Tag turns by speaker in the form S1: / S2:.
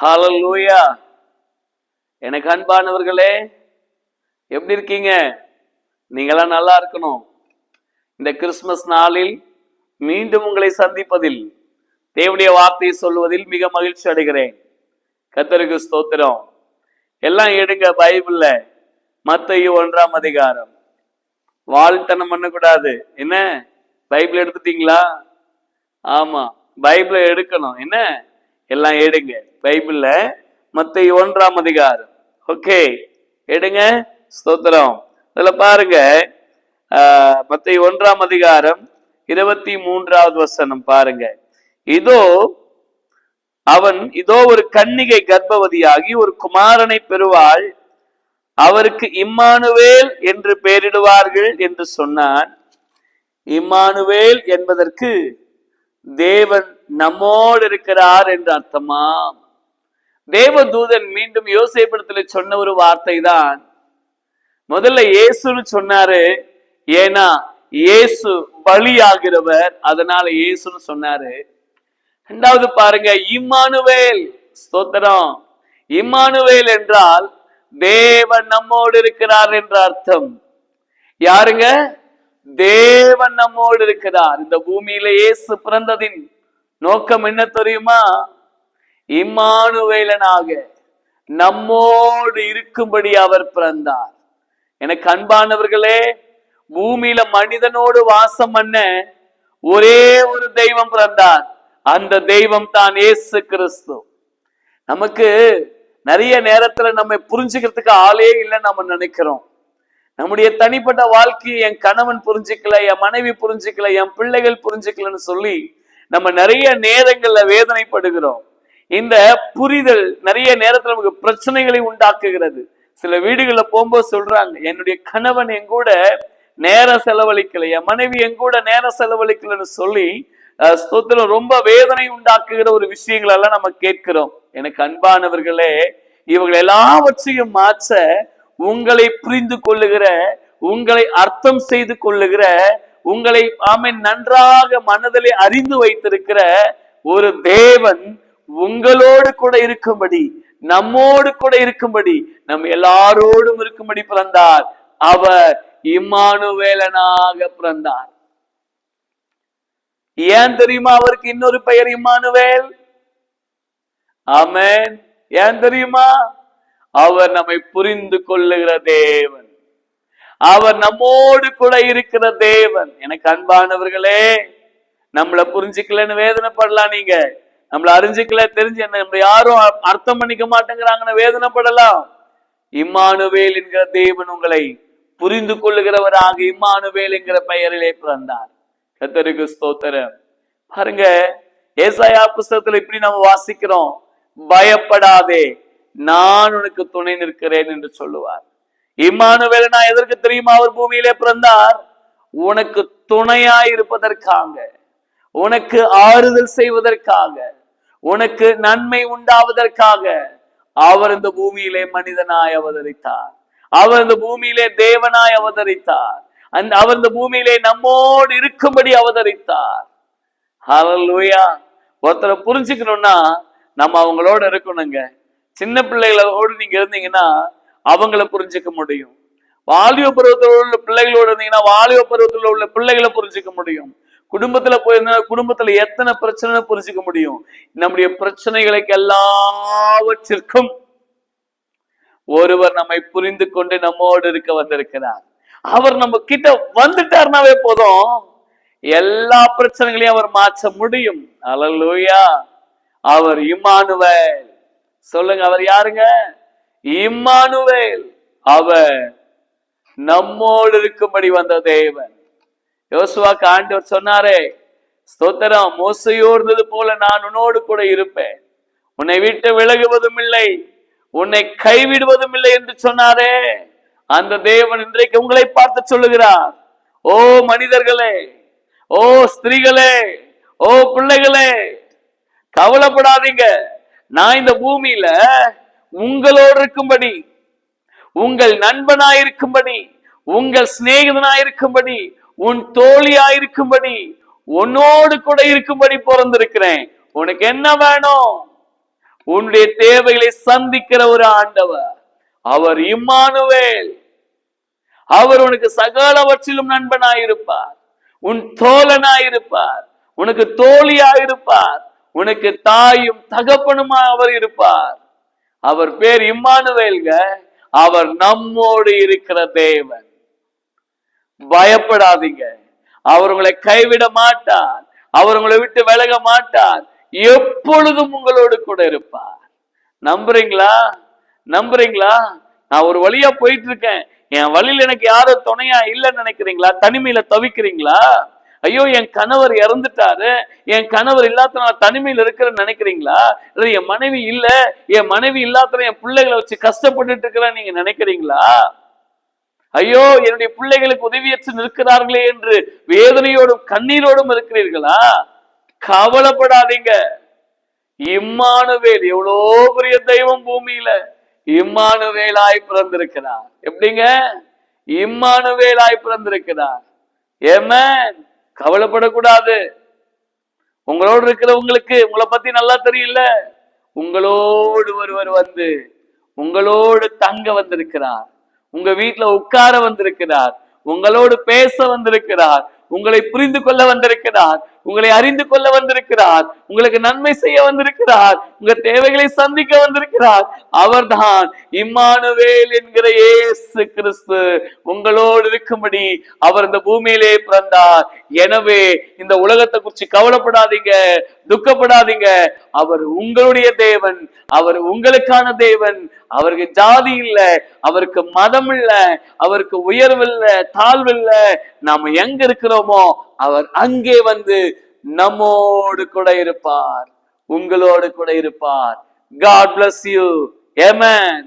S1: Hallelujah எனக்கு அன்பானவர்களே எப்படி இருக்கீங்க? நீங்களாம் நல்லா இருக்கணும். இந்த கிறிஸ்மஸ் நாளில் மீண்டும் உங்களை சந்திப்பதில் தேவனுடைய வார்த்தையை சொல்வதில் மிக மகிழ்ச்சி அடைகிறேன். கத்தருக்கு ஸ்தோத்திரம். எல்லாம் எடுங்க பைபிள்ல. மத்தேயு ஒன்றாம் அதிகாரம். வாழ்த்தனம் பண்ணக்கூடாது. என்ன? பைபிள் எடுத்துட்டீங்களா? ஆமா பைபிளை எடுக்கணும். என்ன? எல்லாம் எடுங்க. பைபிள்ல மத்தேயு ஒன்றாம் அதிகாரம். ஓகே எடுங்க ஸ்தோத்திரம். இதுல பாருங்க ஆஹ், ஒன்றாம் அதிகாரம் இருபத்தி மூன்றாவது வசனம் பாருங்க. இதோ அவன் இதோ ஒரு கன்னிகை கர்ப்பவதியாகி ஒரு குமாரனை பெறுவாள். அவருக்கு இம்மானுவேல் என்று பெயரிடுவார்கள் என்று சொன்னான். இம்மானுவேல் என்பதற்கு தேவன் நம்மோடு இருக்கிறார் என்று அர்த்தமாம். தேவதூதன் மீண்டும் யோசேப்பிடத்துல சொன்ன ஒரு வார்த்தை தான் முதல்ல இயேசுன்னு சொன்னாரு. ஏன்னா இயேசு பலியாகிறவர் அதனால இயேசுன்னு சொன்னாரு. ரெண்டாவது பாருங்க இம்மானுவேல் ஸ்தோத்திரம். இம்மானுவேல் என்றால் தேவன் நம்மோடு இருக்கிறார் என்ற அர்த்தம். யாருங்க? தேவன் நம்மோடு இருக்கிறார். இந்த பூமியில இயேசு பிறந்ததின் நோக்கம் என்ன தெரியுமா? இம்மானுவேலனாக நம்மோடு இருக்கும்படி அவர் பிறந்தார். எனக்கு அன்பானவர்களே பூமியில மனிதனோடு வாசம் பண்ண ஒரே ஒரு தெய்வம் பிறந்தார். அந்த தெய்வம் தான் ஏசு கிறிஸ்து. நமக்கு நிறைய நேரத்துல நம்ம புரிஞ்சுக்கிறதுக்கு ஆளே இல்லைன்னு நம்ம நினைக்கிறோம். நம்முடைய தனிப்பட்ட வாழ்க்கையை என் கணவன் புரிஞ்சுக்கல என் மனைவி புரிஞ்சுக்கல என் பிள்ளைகள் புரிஞ்சுக்கலன்னு சொல்லி நம்ம நிறைய நேரங்கள்ல வேதனைப்படுகிறோம். இந்த புரிதல் நிறைய நேரத்துல நமக்கு பிரச்சனைகளை உண்டாக்குகிறது. சில வீடுகளில் போகும்போது சொல்றாங்க என்னுடைய கணவன் எங்கூட நேர நேரம் செலவழிக்கல என் மனைவி எங்கூட நேர நேரம் செலவழிக்கலன்னு சொல்லி அஹ், ஸ்தோத்திரம் ரொம்ப வேதனை உண்டாக்குகிற ஒரு விஷயங்களெல்லாம் நம்ம கேட்கிறோம். எனக்கு அன்பானவர்களே இவங்களை எல்லாவற்றையும் மாற்ற உங்களை புரிந்து கொள்ளுகிற உங்களை அர்த்தம் செய்து கொள்ளுகிற உங்களை ஆமை நன்றாக மனதிலே அறிந்து வைத்திருக்கிற ஒரு தேவன் உங்களோடு கூட இருக்கும்படி நம்மோடு கூட இருக்கும்படி நம் எல்லாரோடும் இருக்கும்படி பிறந்தார். அவர் இம்மானுவேலனாக பிறந்தார். ஏன் தெரியுமா அவருக்கு இன்னொரு பெயர் இம்மானுவேல்? ஆமென். ஏன் தெரியுமா? அவர் நம்மை புரிந்து கொள்ளுகிற தேவன். அவர் நம்மோடு கூட இருக்கிற தேவன். எனக்கு அன்பானவர்களே நம்மள புரிஞ்சுக்கலன்னு வேதனைப்படலாம் நீங்க. நம்மள அறிஞ்சுக்கல தெரிஞ்சு என்ன நம்ம யாரும் அர்த்தம் பண்ணிக்க மாட்டேங்கிறாங்கன்னு வேதனைப்படலாம். இம்மானுவேல் என்கிற தேவன் உங்களை புரிந்து கொள்ளுகிறவராக இம்மானுவேல் என்கிற பெயரிலே பிறந்தார். கத்தருக்கு ஸ்தோத்திரம். பாருங்க ஏசாயா புஸ்தகத்துல இப்படி நம்ம வாசிக்கிறோம். பயப்படாதே நான் உனக்கு துணை நிற்கிறேன் என்று சொல்லுவார். இம்மானுவேல் நான் எதற்கு தெரியுமா? அவர் பூமியிலே பிறந்தார். உனக்கு துணையாய் இருப்பதற்காக. உனக்கு ஆறுதல் செய்வதற்காக உனக்கு நன்மை உண்டாவதற்காக அவர் இந்த பூமியிலே மனிதனாய் அவதரித்தார். அவர் இந்த பூமியிலே தேவனாய் அவதரித்தார். அந்த அவர் இந்த பூமியிலே நம்மோடு இருக்கும்படி அவதரித்தார். ஹalleluya ஒருத்தரை புரிஞ்சுக்கணும்னா நம்ம அவங்களோட இருக்கணுங்க. சின்ன பிள்ளைகளோடு நீங்க இருந்தீங்கன்னா அவங்கள புரிஞ்சுக்க முடியும். வாலிப பருவத்தில் உள்ள பிள்ளைகளோட இருந்தீங்கன்னா வாலிப பருவத்தில் உள்ள பிள்ளைகளை புரிஞ்சுக்க முடியும். குடும்பத்துல போயிருந்தா குடும்பத்துல எத்தனை பிரச்சனை புரிஞ்சுக்க முடியும். நம்முடைய பிரச்சனைகளுக்கு எல்லாவற்றிற்கும் ஒருவர் நம்மை புரிந்து கொண்டு நம்மோடு இருக்க வந்திருக்கிறார். அவர் நம்ம கிட்ட வந்துட்டாருனாவே போதும். எல்லா பிரச்சனைகளையும் அவர் மாற்ற முடியும். அலலூயா அவர் இம்மானுவேல். சொல்லுங்க அவர் யாருங்க? இம்மானுவேல். அவர் நம்மோடு இருக்கும்படி வந்த தேவன். யோசுவாக்கு ஆண்டவர் சொன்னாரே ஸ்தோத்திரம் மோசையோ இருந்தது போல நான் உன்னோடு கூட இருப்பேன். உன்னை விட்டு விலகுவதும் இல்லை உன்னை கைவிடுவதும் இல்லை என்று சொன்னாரே. அந்த தேவன் இன்றைக்கு உங்களை பார்த்து சொல்லுகிறார். ஓ மனிதர்களே ஓ ஸ்திரீகளே ஓ பிள்ளைகளே கவலைப்படாதீங்க. நான் இந்த பூமியில உங்களோடு இருக்கும்படி உங்கள் நண்பனாயிருக்கும்படி உங்கள் சிநேகிதனாயிருக்கும்படி உன் தோழியாயிருக்கும்படி உன்னோடு கூட இருக்கும்படி பிறந்திருக்கிறேன். உனக்கு என்ன வேணும்? உன்னுடைய தேவைகளை சந்திக்கிற ஒரு ஆண்டவர் அவர் இம்மானுவேல். அவர் உனக்கு சகலவற்றிலும் நண்பனாயிருப்பார். உன் தோழனாயிருப்பார். உனக்கு தோழியாயிருப்பார். உனக்கு தாயும் தகப்பனுமா அவர் இருப்பார். அவர் பேர் இம்மானுவேல்க. அவர் நம்மோடு இருக்கிற தேவன். பயப்படாதீங்க. அவர் உங்களை கைவிட மாட்டார். அவர் உங்களை விட்டு விலக மாட்டார். எப்பொழுதும் உங்களோடு கூட இருப்பார். நம்புறீங்களா? நம்புறீங்களா? நான் ஒரு வழியா போயிட்டு இருக்கேன் என் வழியில எனக்கு யாரும் துணையா இல்லைன்னு நினைக்கிறீங்களா? தனிமையில தவிக்கிறீங்களா? ஐயோ என் கணவர் இறந்துட்டாரு. என் கணவர் இல்லாதனால தனிமையில் இருக்கிறேன்னு நினைக்கிறீங்களா? இல்ல என் மனைவி இல்ல. என் மனைவி இல்லாதன என் பிள்ளைகளை வச்சு கஷ்டப்பட்டுட்டு இருக்கிறேன்னு நீங்க நினைக்கிறீங்களா? ஐயோ என்னுடைய பிள்ளைகளுக்கு உதவியற்று நிற்கிறார்களே என்று வேதனையோடும் கண்ணீரோடும் இருக்கிறீர்களா? கவலைப்படாதீங்க. இம்மானுவேல் எவ்வளோ பெரிய தெய்வம் பூமியில இம்மானுவேலாய் பிறந்திருக்கிறார். எப்படிங்க? இம்மானுவேலாய் பிறந்திருக்கிறார். ஏமேன். கவலைப்படக்கூடாது. உங்களோடு இருக்கிறவங்களுக்கு உங்களை பத்தி நல்லா தெரியல. உங்களோடு ஒருவர் வந்து உங்களோடு தங்க வந்திருக்கிறார். உங்க வீட்டுல உட்கார வந்திருக்கிறார். உங்களோடு பேச வந்திருக்கிறார். உங்களை புரிந்து கொள்ள வந்திருக்கிறார். உங்களை அறிந்து கொள்ள வந்திருக்கிறார். உங்களுக்கு நன்மை செய்ய வந்திருக்கிறார். உங்க தேவைகளை சந்திக்க வந்திருக்கிறார். அவர்தான் இம்மானுவேல் என்கிற இயேசு கிறிஸ்து. உங்களோடு இருக்கும்படி அவர் இந்த பூமியிலே பிறந்தார். எனவே இந்த உலகத்தை குறித்து கவலைப்படாதீங்க துக்கப்படாதீங்க. அவர் உங்களுடைய தேவன் அவர் உங்களுக்கான தேவன். அவருக்கு ஜாதி இல்ல அவருக்கு மதம் இல்ல அவருக்கு உயர்வு இல்ல தாழ்வு இல்ல. நாம எங்க இருக்கிறோமோ அவர் அங்கே வந்து நம்மோடு கூட இருப்பார். உங்களோடு கூட இருப்பார். God bless you Yemen